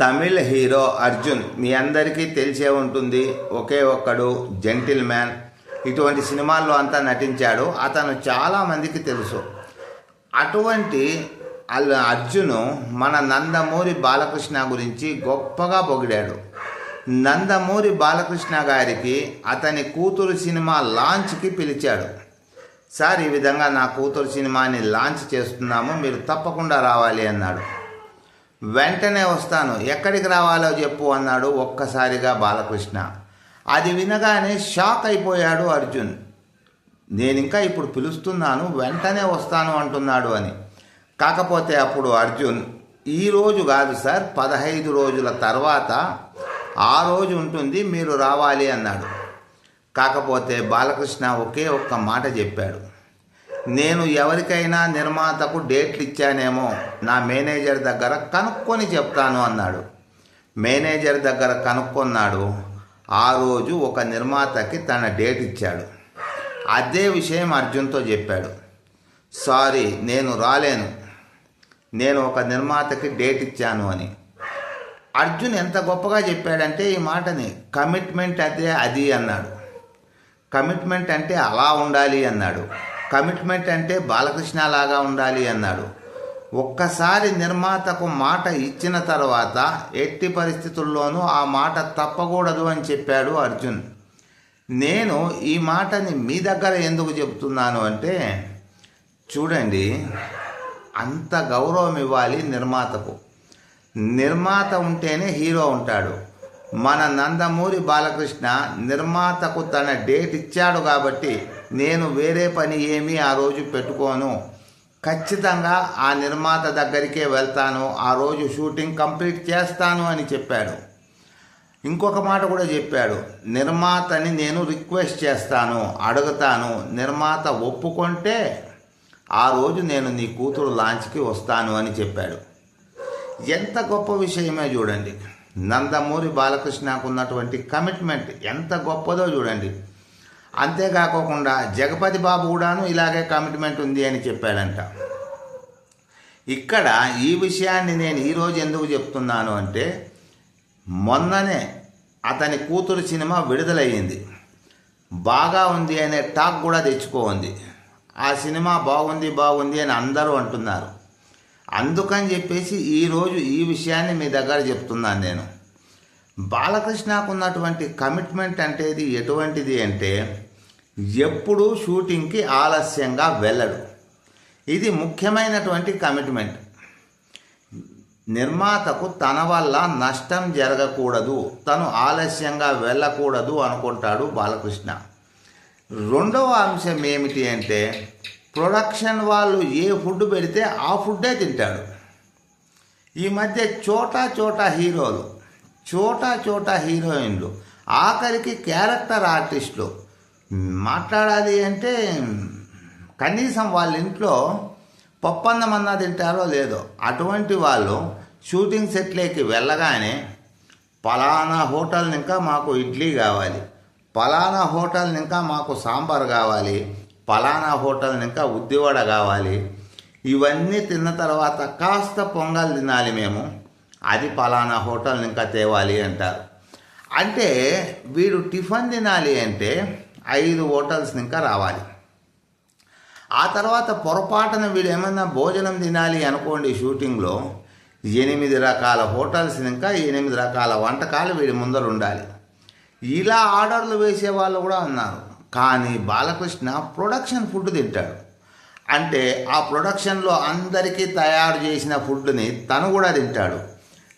Tamil hero Arjun మీ అందరికీ తెలిసే ఉంటుంది. ఒకే ఒక్కడు జెంటిల్ మ్యాన్. ఇటువంటి సినిమాల్లో అంతా నటించాడు. అతను చాలా మందికి తెలుసు. అటువంటి అల్ అర్జును మన నందమూరి బాలకృష్ణ గురించి గొప్పగా పొగిడాడు. నందమూరి బాలకృష్ణ గారికి అతని కూతురు సినిమా లాంచ్కి పిలిచాడు. సార్ ఈ విధంగా నా కూతురు సినిమాని లాంచ్ చేస్తున్నాము. మీరు తప్పకుండా రావాలి అన్నాడు. వెంటనే వస్తాను. ఎక్కడికి రావాలో చెప్పు అన్నాడు ఒక్కసారిగా బాలకృష్ణ. అది వినగానే షాక్ అయిపోయాడు అర్జున్. నేను ఇంకా ఇప్పుడు పిలుస్తున్నాను వెంటనే వస్తాను అంటున్నాడు అని. కాకపోతే అప్పుడు అర్జున్ ఈరోజు కాదు సార్ పదహైదు రోజుల తర్వాత ఆ రోజు ఉంటుంది మీరు రావాలి అన్నాడు. కాకపోతే బాలకృష్ణ ఒకే ఒక్క మాట చెప్పాడు. నేను ఎవరికైనా నిర్మాతకు డేట్లు ఇచ్చానేమో నా మేనేజర్ దగ్గర కనుక్కొని చెప్తాను అన్నాడు. మేనేజర్ దగ్గర కనుక్కున్నాడు. ఆ రోజు ఒక నిర్మాతకి తన డేట్ ఇచ్చాడు. అదే విషయం అర్జున్తో చెప్పాడు. సారీ నేను రాలేను. నేను ఒక నిర్మాతకి డేట్ ఇచ్చాను అని. అర్జున్ ఎంత గొప్పగా చెప్పాడంటే ఈ మాటని కమిట్మెంట్ అదే అది అన్నాడు. కమిట్మెంట్ అంటే అలా ఉండాలి అన్నాడు. కమిట్మెంట్ అంటే బాలకృష్ణ లాగా ఉండాలి అన్నాడు. ఒక్కసారి నిర్మాతకు మాట ఇచ్చిన తర్వాత ఎట్టి పరిస్థితుల్లోనూ ఆ మాట తప్పకూడదు అని చెప్పాడు అర్జున్. నేను ఈ మాటని మీ దగ్గర ఎందుకు చెప్తున్నాను అంటే చూడండి అంత గౌరవం ఇవ్వాలి నిర్మాతకు. నిర్మాత ఉంటేనే హీరో ఉంటాడు. మన నందమూరి బాలకృష్ణ నిర్మాతకు తన డేట్ ఇచ్చాడు కాబట్టి నేను వేరే పని ఏమీ ఆ రోజు పెట్టుకోను. ఖచ్చితంగా ఆ నిర్మాత దగ్గరికే వెళ్తాను. ఆ రోజు షూటింగ్ కంప్లీట్ చేస్తాను అని చెప్పాడు. ఇంకొక మాట కూడా చెప్పాడు. నిర్మాతని నేను రిక్వెస్ట్ చేస్తాను అడుగుతాను. నిర్మాత ఒప్పుకుంటే ఆ రోజు నేను నీ కూతురు లాంచ్కి వస్తాను అని చెప్పాడు. ఎంత గొప్ప విషయమే చూడండి. నందమూరి బాలకృష్ణకు ఉన్నటువంటి కమిట్మెంట్ ఎంత గొప్పదో చూడండి. అంతేకాకుండా జగపతి బాబు కూడాను ఇలాగే కమిట్మెంట్ ఉంది అని చెప్పాడంట. ఇక్కడ ఈ విషయాన్ని నేను ఈరోజు ఎందుకు చెప్తున్నాను అంటే మొన్ననే అతని కూతురు సినిమా విడుదలయ్యింది. బాగా ఉంది అనే టాక్ కూడా తెచ్చుకోంది. ఆ సినిమా బాగుంది బాగుంది అని అందరూ అంటున్నారు. అందుకని చెప్పేసి ఈరోజు ఈ విషయాన్ని మీ దగ్గర చెప్తున్నాను నేను. బాలకృష్ణకు ఉన్నటువంటి కమిట్మెంట్ అంటేది ఎటువంటిది అంటే ఎప్పుడూ షూటింగ్కి ఆలస్యంగా వెళ్ళడు. ఇది ముఖ్యమైనటువంటి కమిట్మెంట్ నిర్మాతకు తన వల్ల నష్టం జరగకూడదు. తను ఆలస్యంగా వెళ్ళకూడదు అనుకుంటాడు బాలకృష్ణ. రెండవ అంశం ఏమిటి అంటే ప్రొడక్షన్ వాళ్ళు ఏ ఫుడ్ పెడితే ఆ ఫుడ్డే తింటాడు. ఈ మధ్య చోటా చోటా హీరోలు చోటా చోటా హీరోయిన్లు. ఆఖరికి క్యారెక్టర్ ఆర్టిస్టులు. మాట్లాడాలి అంటే కనీసం వాళ్ళ ఇంట్లో పప్పన్నమన్నా తింటారో లేదో అటువంటి వాళ్ళు షూటింగ్ సెట్లోకి వెళ్ళగానే పలానా హోటల్ ఇంకా మాకు ఇడ్లీ కావాలి పలానా హోటల్ ఇంకా మాకు సాంబార్ కావాలి పలానా హోటల్ ఇంకా ఉద్దివడ కావాలి. ఇవన్నీ తిన్న తర్వాత కాస్త పొంగల్ తినాలి మేము. అది పలానా హోటల్ ఇంకా తేవాలి అంటారు. అంటే వీడు టిఫిన్ తినాలి అంటే ఐదు హోటల్స్ ఇంకా రావాలి. ఆ తర్వాత పొరపాటున వీడు ఏమన్నా భోజనం తినాలి అనుకోండి షూటింగ్లో ఎనిమిది రకాల హోటల్స్ ఇంకా ఎనిమిది రకాల వంటకాలు వీడి ముందర ఉండాలి. ఇలా ఆర్డర్లు వేసే వాళ్ళు కూడా ఉన్నారు. కానీ బాలకృష్ణ ప్రొడక్షన్ ఫుడ్ తింటాడు. అంటే ఆ ప్రొడక్షన్లో అందరికీ తయారు చేసిన ఫుడ్ని తను కూడా తింటాడు.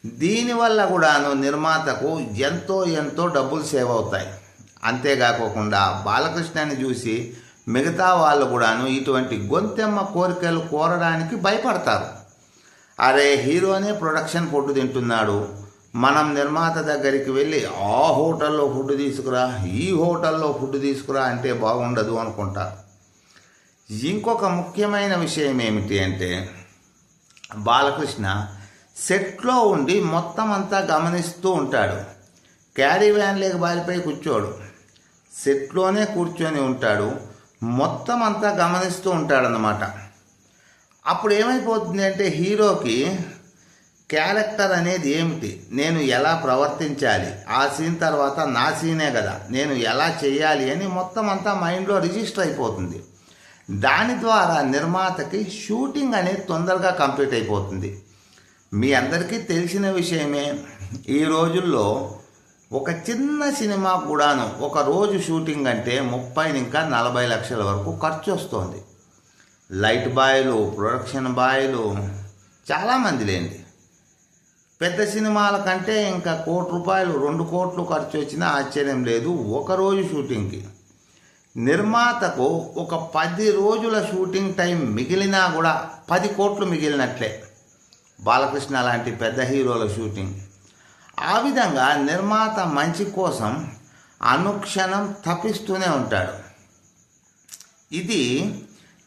దీనివల్ల కూడాను నిర్మాతకు ఎంతో ఎంతో డబ్బులు సేవ్ అవుతాయి. అంతేకాకోకుండా బాలకృష్ణని చూసి మిగతా వాళ్ళు కూడాను ఇటువంటి గొంతెమ్మ కోరికలు కోరడానికి భయపడతారు. అరే హీరోనే ప్రొడక్షన్ ఫుడ్ తింటున్నాడు. మనం నిర్మాత దగ్గరికి వెళ్ళి ఆ హోటల్లో ఫుడ్ తీసుకురా ఈ హోటల్లో ఫుడ్ తీసుకురా అంటే బాగుండదు అనుకుంటారు ఇంకొక ముఖ్యమైన విషయం ఏమిటి అంటే బాలకృష్ణ సెట్లో ఉండి మొత్తం అంతా గమనిస్తూ ఉంటాడు. క్యారీ వ్యాన్ లేక బారిపై కూర్చోడు. సెట్లోనే కూర్చొని ఉంటాడు. మొత్తం అంతా గమనిస్తూ ఉంటాడనమాట అప్పుడు ఏమైపోతుంది అంటే హీరోకి క్యారెక్టర్ అనేది ఏమిటి? నేను ఎలా ప్రవర్తించాలి? ఆ సీన్ తర్వాత నా సీనే కదా. నేను ఎలా చేయాలి అని మొత్తం అంతా మైండ్లో రిజిస్టర్ అయిపోతుంది. దాని ద్వారా నిర్మాతకి షూటింగ్ అనేది తొందరగా కంప్లీట్ అయిపోతుంది. మీ అందరికీ తెలిసిన విషయమే ఈ రోజుల్లో ఒక చిన్న సినిమా కూడాను ఒక రోజు షూటింగ్ అంటే ముప్పై ఇంకా నలభై లక్షల వరకు ఖర్చు వస్తుంది. లైట్ బాయ్లు ప్రొడక్షన్ బాయ్లు చాలామంది లేండి పెద్ద సినిమాల కంటే ఇంకా కోటి రూపాయలు రెండు కోట్లు ఖర్చు వచ్చినా ఆశ్చర్యం లేదు ఒక రోజు షూటింగ్కి. నిర్మాతకు ఒక పది రోజుల షూటింగ్ టైం మిగిలినా కూడా పది కోట్లు మిగిలినట్లే. బాలకృష్ణ లాంటి పెద్ద హీరోల షూటింగ్. ఆ విధంగా నిర్మాత మంచి కోసం అనుక్షణం తప్పిస్తూనే ఉంటాడు. ఇది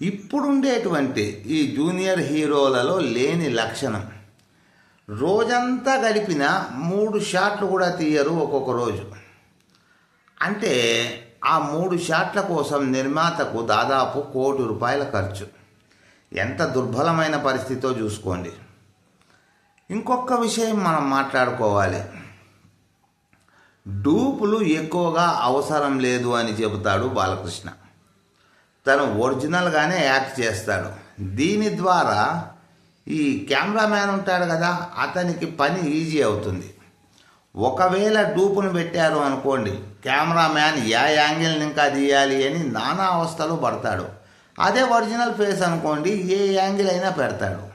ఇప్పుడుండేటువంటి ఈ జూనియర్ హీరోలలో లేని లక్షణం. రోజంతా గడిపిన మూడు షాట్లు కూడా తీయరు ఒక్కొక్క రోజు. అంటే ఆ మూడు షాట్ల కోసం నిర్మాతకు దాదాపు కోటి రూపాయల ఖర్చు. ఎంత దుర్బలమైన పరిస్థితితో చూసుకోండి. ఇంకొక విషయం మనం మాట్లాడుకోవాలి. డూపులు ఎక్కువగా అవసరం లేదు అని చెబుతాడు బాలకృష్ణ. తను ఒరిజినల్గానే యాక్ట్ చేస్తాడు. దీని ద్వారా ఈ కెమెరామ్యాన్ ఉంటాడు కదా అతనికి పని ఈజీ అవుతుంది. ఒకవేళ డూపును పెట్టారు అనుకోండి కెమెరామ్యాన్ ఏ యాంగిల్ని ఇంకా తీయాలి అని నానా అవస్థలు పడతాడు. అదే ఒరిజినల్ ఫేస్ అనుకోండి ఏ యాంగిల్ అయినా పెడతాడు.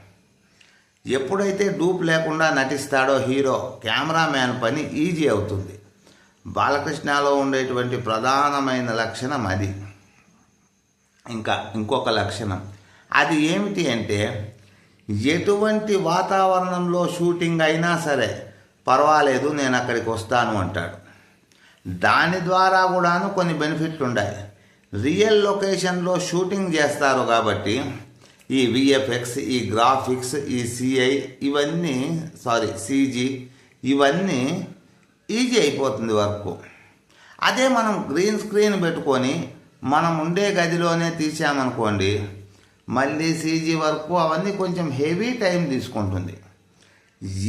ఎప్పుడైతే డూప్ లేకుండా నటిస్తాడో హీరో కెమెరామ్యాన్ పని ఈజీ అవుతుంది. బాలకృష్ణలో ఉండేటువంటి ప్రధానమైన లక్షణం అది. ఇంకా ఇంకొక లక్షణం. అది ఏమిటి అంటే ఎటువంటి వాతావరణంలో షూటింగ్ అయినా సరే పర్వాలేదు నేను అక్కడికి వస్తాను అంటాడు. దాని ద్వారా కూడాను కొన్ని బెనిఫిట్లు ఉన్నాయి రియల్ లొకేషన్లో షూటింగ్ చేస్తారు కాబట్టి ఈ విఎఫ్ఎక్స్ ఈ గ్రాఫిక్స్ ఈ సిఐ ఇవన్నీ సారీ సీజీ ఇవన్నీ ఈజీ అయిపోతుంది వర్క్. అదే మనం గ్రీన్ స్క్రీన్ పెట్టుకొని మనం ఉండే గదిలోనే తీసామనుకోండి మళ్ళీ సీజీ వర్క్ అవన్నీ కొంచెం హెవీ టైం తీసుకుంటుంది.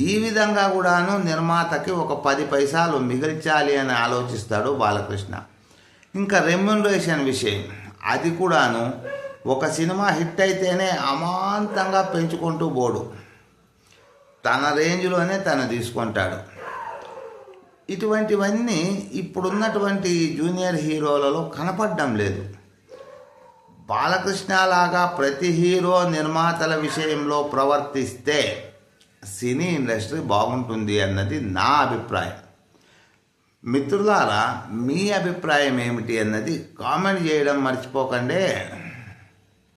ఈ విధంగా కూడాను నిర్మాతకి ఒక పది పైసలు మిగిల్చాలి అని ఆలోచిస్తాడు బాలకృష్ణ. ఇంకా రెమ్యునరేషన్ విషయం అది కూడాను ఒక సినిమా హిట్ అయితేనే అమాంతంగా పెంచుకుంటూ పోడు. తన రేంజ్లోనే తను తీసుకుంటాడు. ఇటువంటివన్నీ ఇప్పుడున్నటువంటి జూనియర్ హీరోలలో కనపడడం లేదు. బాలకృష్ణ లాగా ప్రతి హీరో నిర్మాతల విషయంలో ప్రవర్తిస్తే సినీ ఇండస్ట్రీ బాగుంటుంది అన్నది నా అభిప్రాయం. మిత్రులారా మీ అభిప్రాయం ఏమిటి అన్నది కామెంట్ చేయడం మర్చిపోకండి.